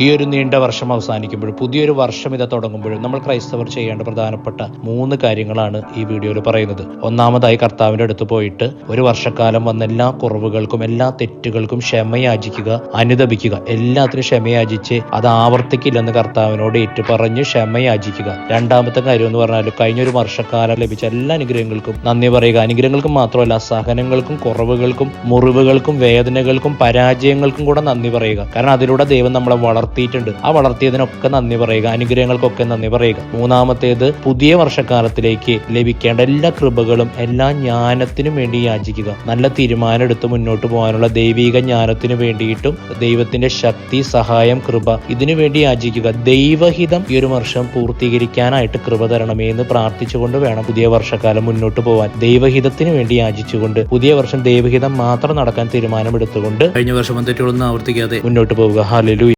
ഈ ഒരു നീണ്ട വർഷം അവസാനിക്കുമ്പോഴും പുതിയൊരു വർഷം ഇത് തുടങ്ങുമ്പോഴും നമ്മൾ ക്രൈസ്തവർ ചെയ്യേണ്ട പ്രധാനപ്പെട്ട മൂന്ന് കാര്യങ്ങളാണ് ഈ വീഡിയോയിൽ പറയുന്നത്. ഒന്നാമതായി കർത്താവിന്റെ അടുത്ത് പോയിട്ട് ഒരു വർഷക്കാലം വന്ന എല്ലാ കുറവുകൾക്കും എല്ലാ തെറ്റുകൾക്കും ക്ഷമയാചിക്കുക അനുദപിക്കുക. എല്ലാത്തിനും ക്ഷമയാചിച്ച് അത് ആവർത്തിക്കില്ലെന്ന് കർത്താവിനോട് ഏറ്റു പറഞ്ഞ് ക്ഷമയാചിക്കുക. രണ്ടാമത്തെ കാര്യം എന്ന് പറഞ്ഞാൽ കഴിഞ്ഞൊരു വർഷക്കാലം ലഭിച്ച എല്ലാ അനുഗ്രഹങ്ങൾക്കും നന്ദി പറയുക. അനുഗ്രഹങ്ങൾക്കും മാത്രമല്ല സഹനങ്ങൾക്കും കുറവുകൾക്കും മുറിവുകൾക്കും വേദനകൾക്കും പരാജയങ്ങൾക്കും കൂടെ നന്ദി പറയുക. കാരണം അതിലൂടെ ദൈവം നമ്മളെ വളർത്തിയിട്ടുണ്ട്. ആ വളർത്തിയതിനൊക്കെ നന്ദി പറയുക. അനുഗ്രഹങ്ങൾക്കൊക്കെ നന്ദി പറയുക. മൂന്നാമത്തേത് പുതിയ വർഷക്കാലത്തിലേക്ക് ലഭിക്കേണ്ട എല്ലാ കൃപകളും എല്ലാ ജ്ഞാനത്തിനും വേണ്ടി യാചിക്കുക. നല്ല തീരുമാനം എടുത്ത് മുന്നോട്ട് പോകാനുള്ള ദൈവിക ജ്ഞാനത്തിന് വേണ്ടിയിട്ടും ദൈവത്തിന്റെ ശക്തി സഹായം കൃപ ഇതിനു വേണ്ടി യാചിക്കുക. ദൈവഹിതം ഈ ഒരു വർഷം പൂർത്തീകരിക്കാനായിട്ട് കൃപ തരണമേ എന്ന് പ്രാർത്ഥിച്ചുകൊണ്ട് വേണം പുതിയ വർഷക്കാലം മുന്നോട്ട് പോകാൻ ദൈവഹിതത്തിന് വേണ്ടി യാചിച്ചുകൊണ്ട് പുതിയ വർഷം ദൈവഹിതം മാത്രം നടക്കാൻ തീരുമാനമെടുത്തുകൊണ്ട് കഴിഞ്ഞ വർഷം തെറ്റുകളൊന്നും ആവർത്തിക്കാതെ മുന്നോട്ട് പോവുക. ഹാലലു